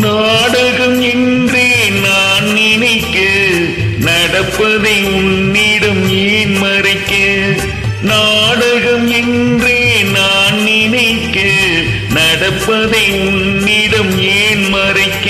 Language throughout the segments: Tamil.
நாடகம் என்றே நான் நினைக்க நடப்பதை உன்னிடம் ஏன் மறைக்க? நாடகம் என்றே நான் நினைக்க நடப்பதை உன்னிடம் ஏன் மறைக்க?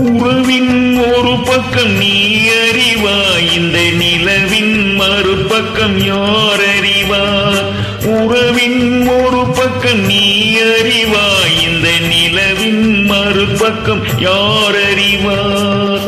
உருவின் ஒரு பக்கம் நீ அறிவாய் இந்த நிலவின் மறுபக்கம் யார் அறிவார் உறவின் ஒரு பக்கம் நீ அறிவாய் இந்த நிலவின் மறுபக்கம் யார் அறிவார்